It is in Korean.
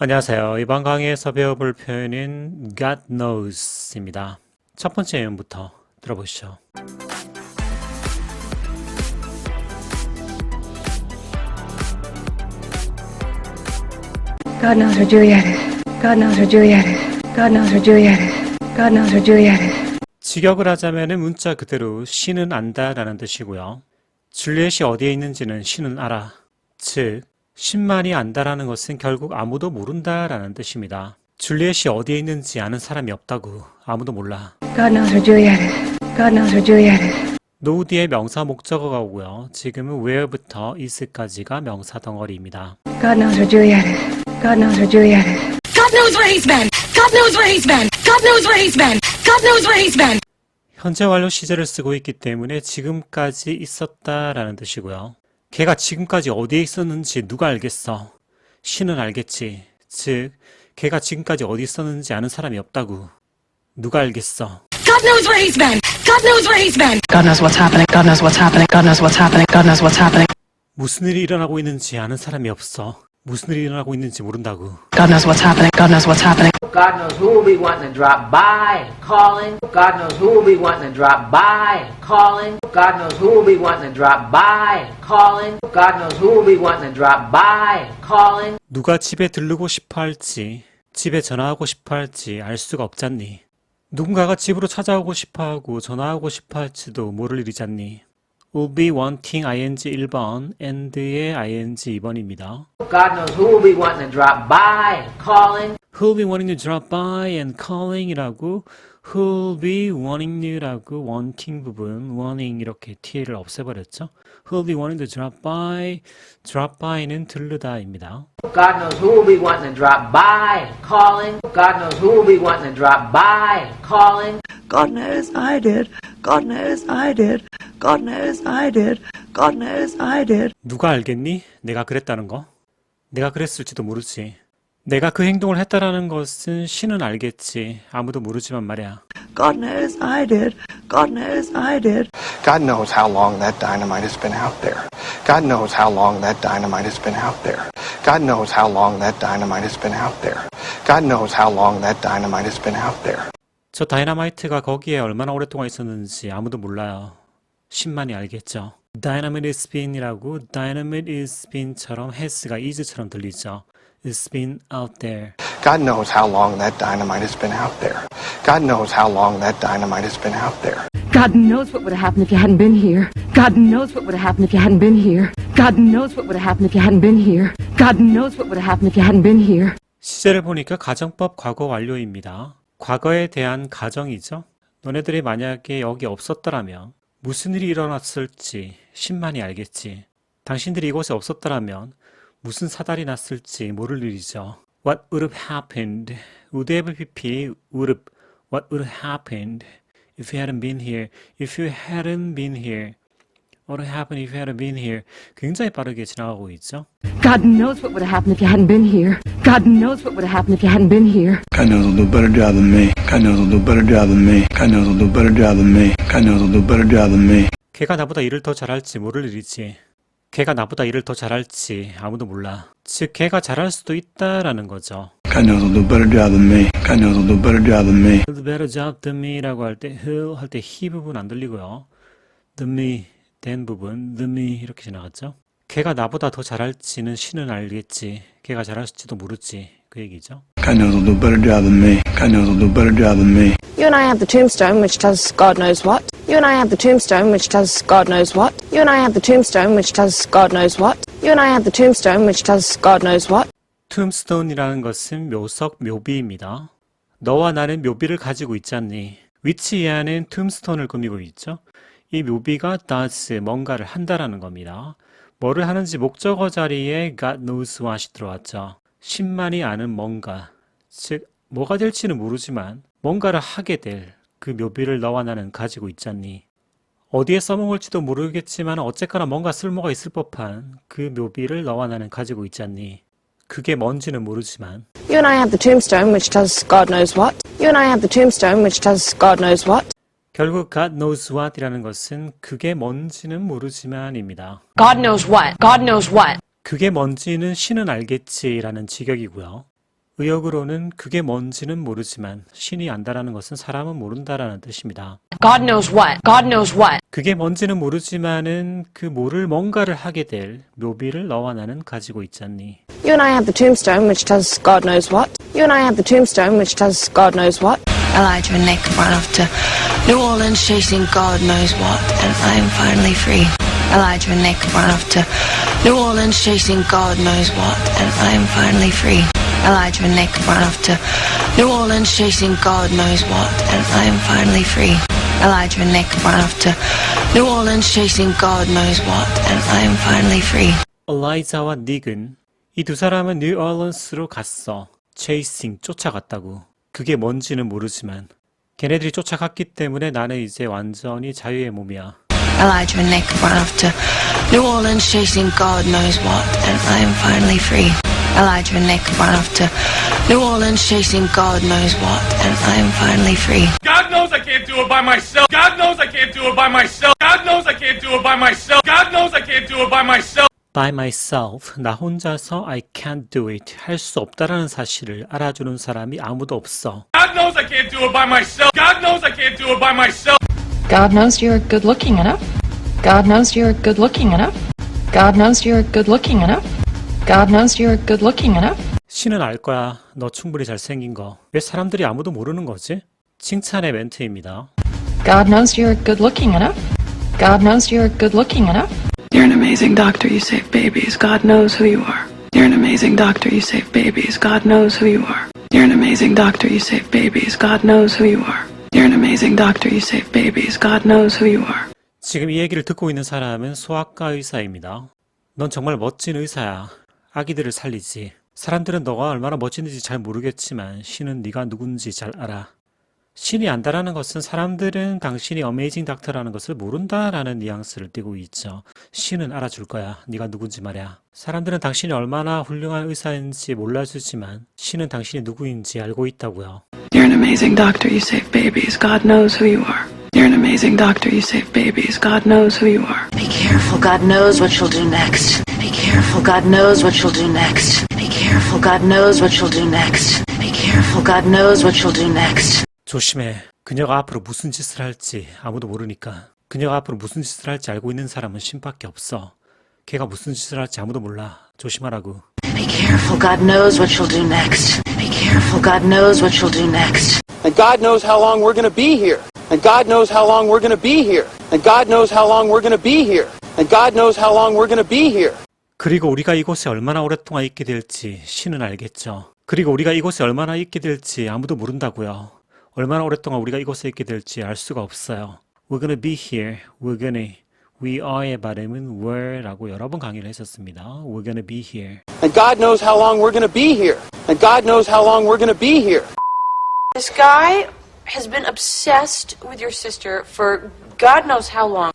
안녕하세요. 이번 강의에서 배워볼 표현인 God knows입니다. 첫 번째 예문부터 들어보시죠. God knows where Juliet is. God knows where Juliet is. God knows where Juliet is. God knows where Juliet is. 직역을 하자면 문자 그대로 신은 안다라는 뜻이고요. 줄리엣이 어디에 있는지는 신은 알아. 즉, 신만이 안다라는 것은 결국 아무도 모른다라는 뜻입니다. 줄리엣이 어디에 있는지 아는 사람이 없다고 아무도 몰라. God knows where Juliet is. God knows where Juliet is. 노우 뒤에 명사 목적어가 오고요. 지금은 where부터 is까지가 명사 덩어리입니다. God knows where Juliet is. God knows where Juliet is. God knows where he's been. God knows where he's been. God knows where he's been. God knows where he's been. 현재 완료 시제를 쓰고 있기 때문에 지금까지 있었다라는 뜻이고요. 걔가 지금까지 어디에 있었는지 누가 알겠어? 신은 알겠지. 즉, 걔가 지금까지 어디 있었는지 아는 사람이 없다고. 누가 알겠어? God knows where he's been. God knows where he's been. God knows what's happening. God knows what's happening. God knows what's happening. God knows what's happening. 무슨 일이 일어나고 있는지 아는 사람이 없어. 무슨 일이 일어나고 있는지 모른다고. God knows what's happening. God knows what's happening. God knows who will be wanting to drop by, calling. God knows who will be wanting to drop by, calling. God knows who will be wanting to drop by, calling. God knows who will be wanting to drop by, calling. 누가 집에 들르고 싶어 할지, 집에 전화하고 싶어 할지 알 수가 없잖니. 누군가가 집으로 찾아오고 싶어 하고 전화하고 싶어 할지도 모를 일이잖니. Will be wanting ing 1번, and의 ing 2번입니다. God knows who will be wanting to drop by, calling. who'll be wanting to drop by and calling 이라고 who'll be wanting you라고 wanting 부분, wanting 이렇게 t를 없애버렸죠. who'll be wanting to drop by, drop by는 들르다입니다. God knows who will be wanting to drop by, calling. God knows who will be wanting to drop by, calling. God knows I did. God knows I did. God knows I did. God knows I did. 누가 알겠니? 내가 그랬다는 거? 내가 그랬을지도 모르지. 내가 그 행동을 했다라는 것은 신은 알겠지. 아무도 모르지만 말이야. God knows I did. God knows I did. God knows how long that dynamite has been out there. God knows how long that dynamite has been out there. God knows how long that dynamite has been out there. God knows how long that dynamite has been out there. 저 다이너마이트가 거기에 얼마나 오랫동안 있었는지 아무도 몰라요. 신만이 알겠죠. Dynamite is been이라고 Dynamite is been처럼 has가 is처럼 들리죠. It's been out there. God knows how long that dynamite has been out there. God knows how long that dynamite has been out there. God knows what would have happened if you hadn't been here. God knows what would have happened if you hadn't been here. God knows what would have happened if you hadn't been here. God knows what would have happened if you hadn't been here. 시제를 보니까 가정법 과거 완료입니다. 과거에 대한 가정이죠. 너네들이 만약에 여기 없었더라면 무슨 일이 일어났을지 신만이 알겠지. 당신들이 이곳에 없었더라면 무슨 사달이 났을지 모를 일이죠. What would have happened? would have pp would have what would have happened if you hadn't been here? If you hadn't been here. What would have happened if you hadn't been here? 굉장히 빠르게 지나가고 있죠. God knows what would have happened if you hadn't been here. God knows what would have happened if you hadn't been here. God knows I'll do a better job than me. God knows I'll do a better job than me. God knows I'll do a better job than me. God knows I'll do a better job than me. 걔가 나보다 일을 더 잘할지 모를 일이지. 걔가 나보다 일을 더 잘할지 아무도 몰라. 즉, 걔가 잘할 수도 있다라는 거죠. God knows I'll do a better job than me. God knows I'll do a better job than me. He'll do better job than me라고 할 때, he'll 할때 he 부분 안 들리고요. than me, than 부분, me 이렇게 지나갔죠. 걔가 나보다 더 잘할지는 신은 알겠지. 걔가 잘할지도 모르지. 그 얘기죠. God knows I'll do a better job than me. God knows I'll do a better job than me. You and I have the tombstone which does God knows what. You and I have the tombstone which does God knows what. You and I have the tombstone which does God knows what. You and I have the tombstone which does God knows what. 툼스톤이라는 것은 묘석, 묘비입니다. 너와 나는 묘비를 가지고 있지 않니? 위치에는 툼스톤을 꾸미고 있죠. 이 묘비가 does 뭔가를 한다라는 겁니다. 뭐를 하는지 목적어 자리에 God knows what이 들어왔죠. 신만이 아는 뭔가, 즉 뭐가 될지는 모르지만 뭔가를 하게 될 그 묘비를 너와 나는 가지고 있지 않니? 어디에 써먹을지도 모르겠지만 어쨌거나 뭔가 쓸모가 있을 법한 그 묘비를 너와 나는 가지고 있지 않니? 그게 뭔지는 모르지만 You and I have the tombstone which does God knows what. You and I have the tombstone which does God knows what. 결국 God knows what이라는 것은 그게 뭔지는 모르지만입니다. God knows what. God knows what. 그게 뭔지는 신은 알겠지라는 직역이고요. 의역으로는 그게 뭔지는 모르지만 신이 안다라는 것은 사람은 모른다라는 뜻입니다. God knows what. God knows what. 그게 뭔지는 모르지만은 그 모를 뭔가를 하게 될 묘비를 너와 나는 가지고 있잖니. You and I have the tombstone which does God knows what. You and I have the tombstone which does God knows what. Elijah and Nick run off to New Orleans chasing God knows what, and I am finally free. Elijah and Nick run off to New Orleans chasing God knows what, and I am finally free. Elijah and Nick run off to New Orleans chasing God knows what, and I am finally free. Elijah and Nick run off to New Orleans chasing God knows what, and I am finally free. 엘라이자와 닉은 이 두 사람은 뉴얼런스로 갔어. 체이싱 쫓아갔다고. 그게 뭔지는 모르지만 걔네들이 쫓아갔기 때문에 나는 이제 완전히 자유의 몸이야. Elijah and Nick run off to New Orleans chasing God knows what, and I am finally free. Elijah and Nick run off to New Orleans chasing God knows what, and I am finally free. God knows I can't do it by myself. God knows I can't do it by myself. God knows I can't do it by myself. God knows I can't do it by myself. By myself, 나 혼자서 I can't do it, 할 수 없다라는 사실을 알아주는 사람이 아무도 없어. God knows I can't do it by myself. God knows I can't do it by myself. God knows you're good looking enough. God knows you're good looking enough. God knows you're good looking enough. God knows you're good looking enough. 신은 알 거야. 너 충분히 잘생긴 거. 왜 사람들이 아무도 모르는 거지? 칭찬의 멘트입니다. God knows you're good looking enough. God knows you're good looking enough. Amazing doctor, you save babies. God knows who you are. You're an amazing doctor, you save babies. God knows who you are. You're an amazing doctor, you save babies. God knows who you are. You're an amazing doctor, you save babies. God knows who you are. 지금 이 얘기를 듣고 있는 사람은 소아과 의사입니다. 넌 정말 멋진 의사야. 아기들을 살리지. 사람들은 너가 얼마나 멋진지 잘 모르겠지만 신은 네가 누군지 잘 알아. 신이 안다라는 것은 사람들은 당신이 어메이징 닥터라는 것을 모른다라는 뉘앙스를 띠고 있죠. 신은 알아줄 거야. 네가 누군지 말이야. 사람들은 당신이 얼마나 훌륭한 의사인지 몰라주지만 신은 당신이 누구인지 알고 있다고요. You're an amazing doctor, you save babies. God knows who you are. You're an amazing doctor, you save babies. God knows who you are. Be careful, God knows what you'll do next. Be careful, God knows what you'll do next. Be careful, God knows what you'll do next. Be careful, God knows what you'll do next. 조심해. 그녀가 앞으로 무슨 짓을 할지 아무도 모르니까. 그녀가 앞으로 무슨 짓을 할지 알고 있는 사람은 신밖에 없어. 걔가 무슨 짓을 할지 아무도 몰라. 조심하라고. Be careful, God knows what you'll do next. Be careful, God knows what you'll do next. And God knows how long we're going to be here. And God knows how long we're going to be here. And God knows how long we're going to be here. And God knows how long we're going to be here. 그리고 우리가 이곳에 얼마나 오랫동안 있게 될지 신은 알겠죠. 그리고 우리가 이곳에 얼마나 있게 될지 아무도 모른다고요. 얼마나 오랫동안 우리가 이곳에 있게 될지 알 수가 없어요. We're gonna be here. We're gonna. We are의 발음은 were라고 여러 번 강의를 했었습니다. We're gonna be here. And God knows how long we're going to be here. And God knows how long we're going to be here. This guy has been obsessed with your sister for God knows how long.